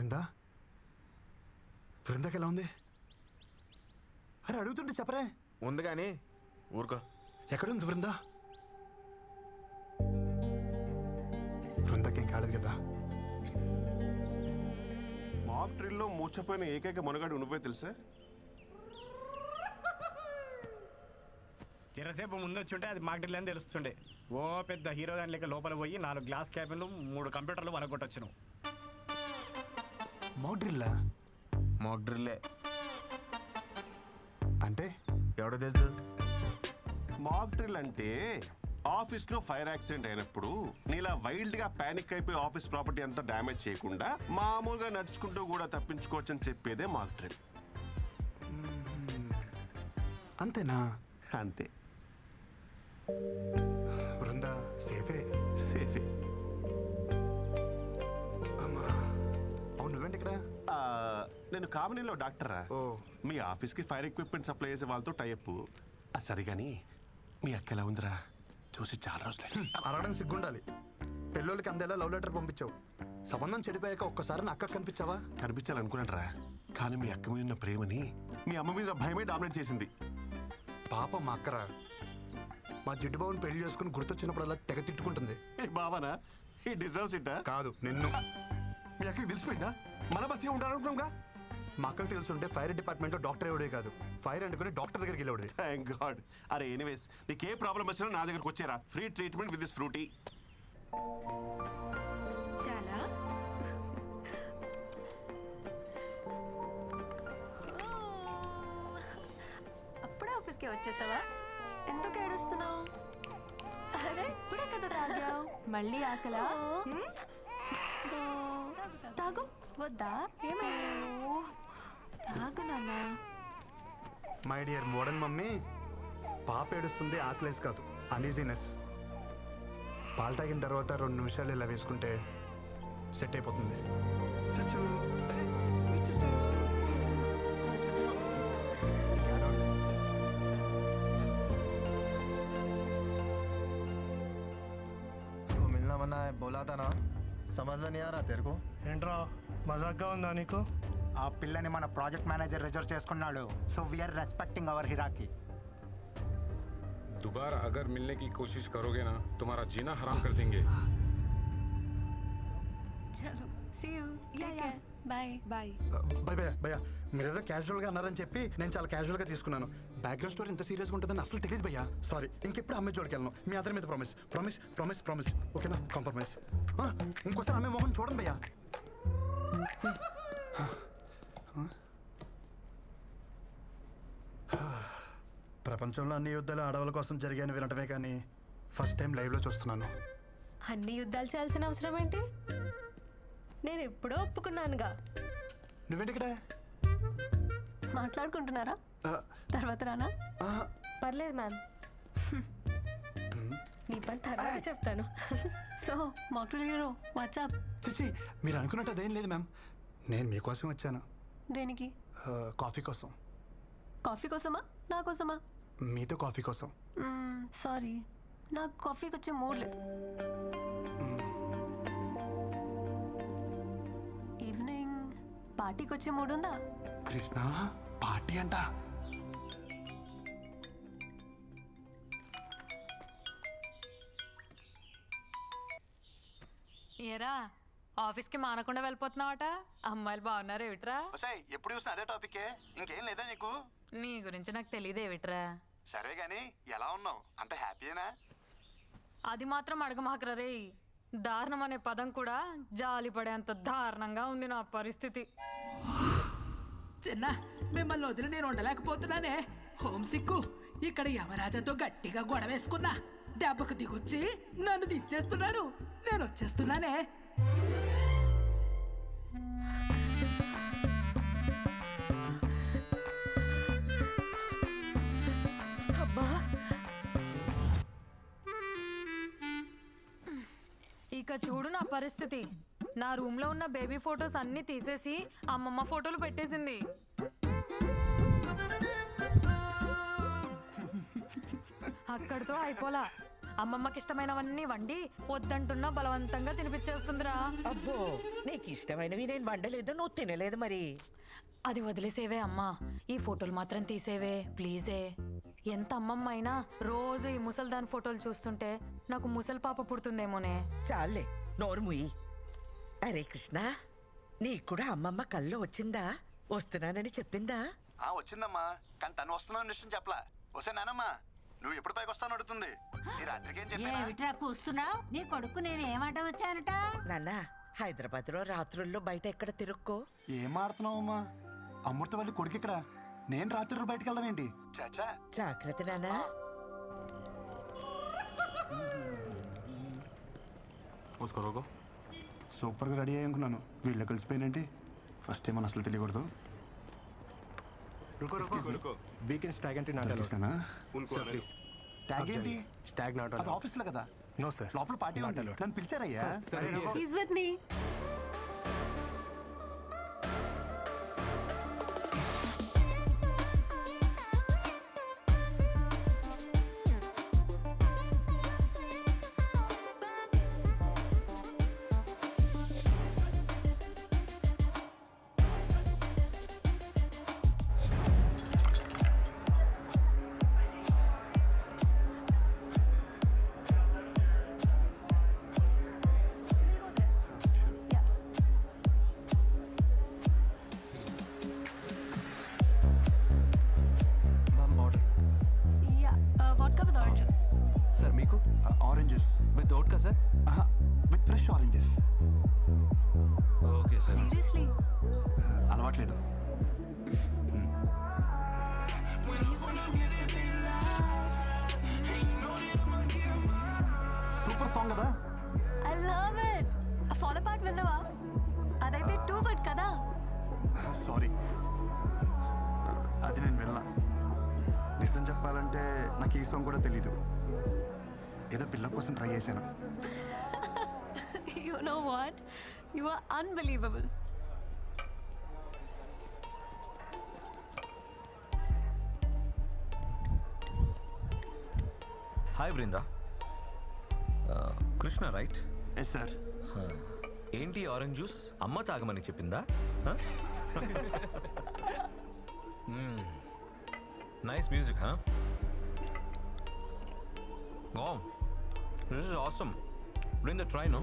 బృందా? బృందాకి ఎలా ఉంది? అరే అడుగుతుంటే చెప్పరే. ఉంది కానీ ఊరుకో. ఎక్కడుంది బృందా? బృందాకేం కాలేదు కదా. మాక్ డ్రిల్లో మూర్చపోయిన ఏకైక మునగాడు నువ్వే తెలుసా? చిరసేపు ముందు వచ్చి అది మాకు అని తెలుస్తుండే. ఓ పెద్ద హీరో గాని లెక్క లోపల పోయి నాలుగు గ్లాస్ క్యాబిన్లు మూడు కంప్యూటర్లు వరగొట్టొచ్చు నువ్వు మోక్ డ్రిల్లా మాక్ డ్రిల్లే అంటే ఎవడో తెలుసు? మాక్ డ్రిల్ అంటే ఆఫీస్లో ఫైర్ యాక్సిడెంట్ అయినప్పుడు నీలా వైల్డ్గా పానిక్ అయిపోయి ఆఫీస్ ప్రాపర్టీ అంతా డ్యామేజ్ చేయకుండా మామూలుగా నడుచుకుంటూ కూడా తప్పించుకోవచ్చు అని చెప్పేదే మాక్ డ్రిల్ అంతేనా? అంతే. బృందా సేఫే? సేఫే. అవును నువ్వేంటి ఇక్కడ? ఆ, నేను కామినీలో డాక్టరా ఓ. మీ ఆఫీస్కి ఫైర్ ఎక్విప్మెంట్ సప్లై చేసే వాళ్ళతో టైప్ సరే కానీ మీ అక్క ఎలా ఉందిరా? చూసి చాలా రోజులు. అరగడం సిగ్గుండాలి. పెళ్ళోళ్ళకి అందేలా లవ్ లెటర్ పంపించావు. సంబంధం చెడిపోయాక ఒక్కసారి నా అక్కకు కనిపించావా? కనిపించాలనుకున్నాను రా కానీ మీ అక్క మీద ఉన్న ప్రేమని మీ అమ్మ మీద భయమే డామినేట్ చేసింది. పాప మా అక్కరా. మా జిడ్డు బాబుని పెళ్ళి చేసుకుని గుర్తొచ్చినప్పుడల్లా తెగ తిట్టుకుంటుంది. ఈ బావనా? ఈ డిజర్వ్స్ ఇట్టా కాదు నిన్ను. మీ అక్కకి తెలిసిపోయిందా? మన మధ్య ఉండాలనుకున్నాంగా? మా అక్కకు తెలుసుంటే ఫైర్ డిపార్ట్మెంట్లో డాక్టర్ ఎవడే కాదు. ఫైర్ అనుకుని డాక్టర్ దగ్గరికి వెళ్ళేవాడే. థ్యాంక్ గాడ్ అరే ఎనీవేస్ నీకు ఏ ప్రాబ్లం వచ్చినా నా దగ్గరకు వచ్చేరా. Free treatment with this Frooti చాలా. అప్పుడే ఆఫీస్కి వచ్చేసావా? ఎందుకు ఏడుస్తున్నావు? అరే ఇప్పుడే కదా తాగావు. మళ్ళీ ఆకలా? తాగు వద్దా ఏమైంది ఓ, తాగు నాన్న మై డియర్ మోడర్న్ మమ్మీ పాప ఏడుస్తుంది ఆకలేసి కాదు అనీజీనెస్ పాలు తాగిన తర్వాత రెండు నిమిషాలు ఇలా వేసుకుంటే సెట్ అయిపోతుంది చుచూ. అరే, చుచూ. उसको मिलना मना है बोला था ना समझ में नहीं आ रहा तेरे को ఏంట్రా మజాక్గా ఉందా నీకు ఆ పిల్లని మన ప్రాజెక్ట్ మేనేజర్ రిజర్వ్ చేసుకున్నాడు so we're respecting our hierarchy दोबारा अगर मिलने की कोशिश करोगे ना तुम्हारा जीना हराम कर देंगे చలో see you Yeah, yeah. Bye bye భయ భయ భయ మీరేదో క్యాజువల్గా అన్నారని చెప్పి నేను చాలా క్యాజువల్గా తీసుకున్నాను బ్యాక్గ్రౌండ్ స్టోరీ ఇంత సీరియస్గా ఉంటుందని అసలు తెలియదు భయ్యా సారీ ఇంకెప్పుడు అమ్మాయి జోడికి వెళ్ళను మీ అందరి మీద ప్రామిస్ ప్రామిస్ ప్రామిస్ ప్రామిస్ ఓకేనా కాంప్రమైజ్ ఇంకోసారి అమ్మాయి మొహం చూడండి భయ్యా ప్రపంచంలో అన్ని యుద్ధాలు ఆడవాళ్ళ కోసం జరిగాయని వినటమే కానీ ఫస్ట్ టైం లైవ్లో చూస్తున్నాను. అన్ని యుద్ధాలు చేయాల్సిన అవసరం ఏంటి? నేను ఎప్పుడో ఒప్పుకున్నానుగా. నువ్వేంటి ఇక్కడ? మాట్లాడుకుంటున్నారా? తర్వాత రానా? పర్లేదు మ్యామ్. నీ పని తర్వాత చెప్తాను. సో మాక్టల్ హీరో వాట్సాప్ చిచి మీరు అనుకున్నట్టు అదేం లేదు మ్యామ్ నేను మీకోసం వచ్చాను. దేనికి? కాఫీ కోసం. కాఫీ కోసమా? నా కోసమా? మీతో కాఫీ కోసం. సారీ. నాకు కాఫీకి వచ్చే మూడ్ లేదు. ఈవినింగ్ పార్టీకి వచ్చే మూడ్ ఉందా? కృష్ణ పార్టీ అంట. ఏరా ఆఫీస్కి మానకుండా వెళ్ళిపోతున్నావట? అమ్మాయిలు బాగున్నారు ఏమిట్రా? ఎప్పుడు చూసినా అదే టాపికే. ఇంకేం లేదా నీకు? నీ గురించి నాకు తెలియదు ఏమిట్రా? సరే గాని ఎలా ఉన్నావు? అంత హ్యాపీనా అది మాత్రం అడగమాకరా రే. దారుణం అనే పదం కూడా జాలి పడేంత దారుణంగా ఉంది నా పరిస్థితి. చిన్న మిమ్మల్ని వదిలి నేను ఉండలేకపోతున్నానే. హోమ్ సిక్కు ఇక్కడ యమరాజాతో గట్టిగా గొడవేసుకున్నా. దెబ్బకు దిగొచ్చి నన్ను దించేస్తున్నారు. నేను వచ్చేస్తున్నానే ఇక చూడు నా పరిస్థితి. నా రూమ్లో ఉన్న బేబీ ఫొటోస్ అన్ని తీసేసి అమ్మమ్మ ఫోటోలు పెట్టేసింది. అక్కడితో అయిపోలా. అమ్మమ్మకి ఇష్టమైనవన్నీ వండి వద్దంటున్నా బలవంతంగా తినిపించేస్తుందిరా. అబ్బో నీకు ఇష్టమైనవి నేను వండలేదు నువ్వు తినలేదు మరి. అది వదిలేసేవే అమ్మా ఈ ఫోటోలు మాత్రం తీసేవే ప్లీజే. ఎంత అమ్మమ్మ అయినా రోజు ఈ ముసల్దాన్ ఫోటోలు చూస్తుంటే నాకు ముసలి పాప పుడుతుందేమోనే. చాలే నోరు ముయ్యి అరే కృష్ణ నీకు కూడా అమ్మమ్మ కల్లో వచ్చిందా? వస్తున్నానని చెప్పిందా? ఆ వచ్చిందమ్మా కానీ తను వస్తున్నావు విషయం చెప్పలా. వస్తే నానమ్మా. నువ్వు ఎప్పుడు పైకి వస్తాను అడుగుతుంది? ఈ రాత్రికి నీ కొడుకు నేను ఏమంటా వచ్చానట? నాన్న హైదరాబాద్లో రాత్రుల్లో బయట ఎక్కడ తిరుక్కో? ఏం ఆడుతున్నావమ్మా వాళ్ళు కొడుకు ఇక్కడ. నేను రాత్రులు బయటకు వెళ్దాం ఏంటి? చాచా. జాగ్రత్త నానా సూపర్గా రెడీ అయ్యి అనుకున్నాను వీళ్ళు కలిసిపోయినంటే ఫస్ట్ టైం అని అసలు తెలియకూడదు. వీకెండ్ స్టాగ్ అంటే దొరికేసానా उनको आने दो। ట్యాగ్ ఏంటి స్టాగ్ నాట్ అది ఆఫీస్లో కదా నో సార్ లోపల పార్టీ ఉంది నన్ను పిలిచారయ్యా He's with me. We'll with vodka sir? With fresh oranges. Okay Seriously? అలవాట్లేదు. సూపర్ సాంగ్ కదా? love it. ఆ ఫాలో పార్ట్ విన్నావా? అదైతే టూ గుడ్ కదా? సారీ. అది నేను వెళ్ళా నిజం చెప్పాలంటే నాకు ఈ సాంగ్ కూడా తెలీదు. ఏదో పిల్ల కోసం ట్రై చేశాను. You know what you are unbelievable hi Brinda Krishna right yes sir ఏంటి ఆరెంజ్ జ్యూస్ అమ్మ తాగమని చెప్పిందా? Nice music ah oh this is awesome Brinda try no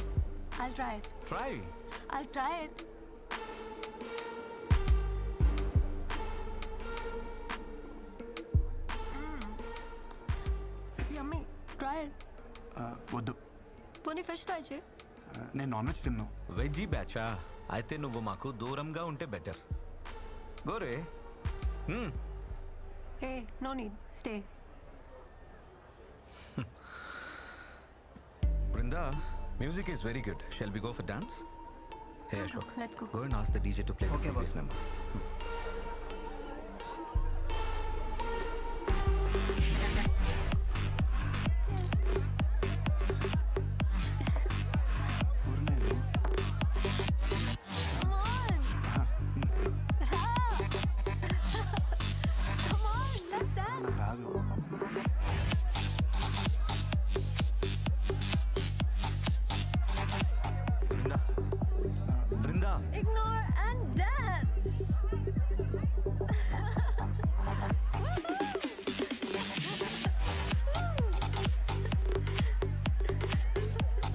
I'll try it. Try I'll try it. Mm. Yummy. Try it. వద్దు పోనీ fish try చేయి Uh, నేను non veg తిన్నాను veggie బ్యాచా అయితే నువ్వు మాకు దూరంగా ఉంటే బెటర్ గోరే Hmm. Hey no need stay Brinda, music is very good. Shall we go for dance? Hey Ashok, Let's go. go and ask the DJ to play the Okay, previous boss. number.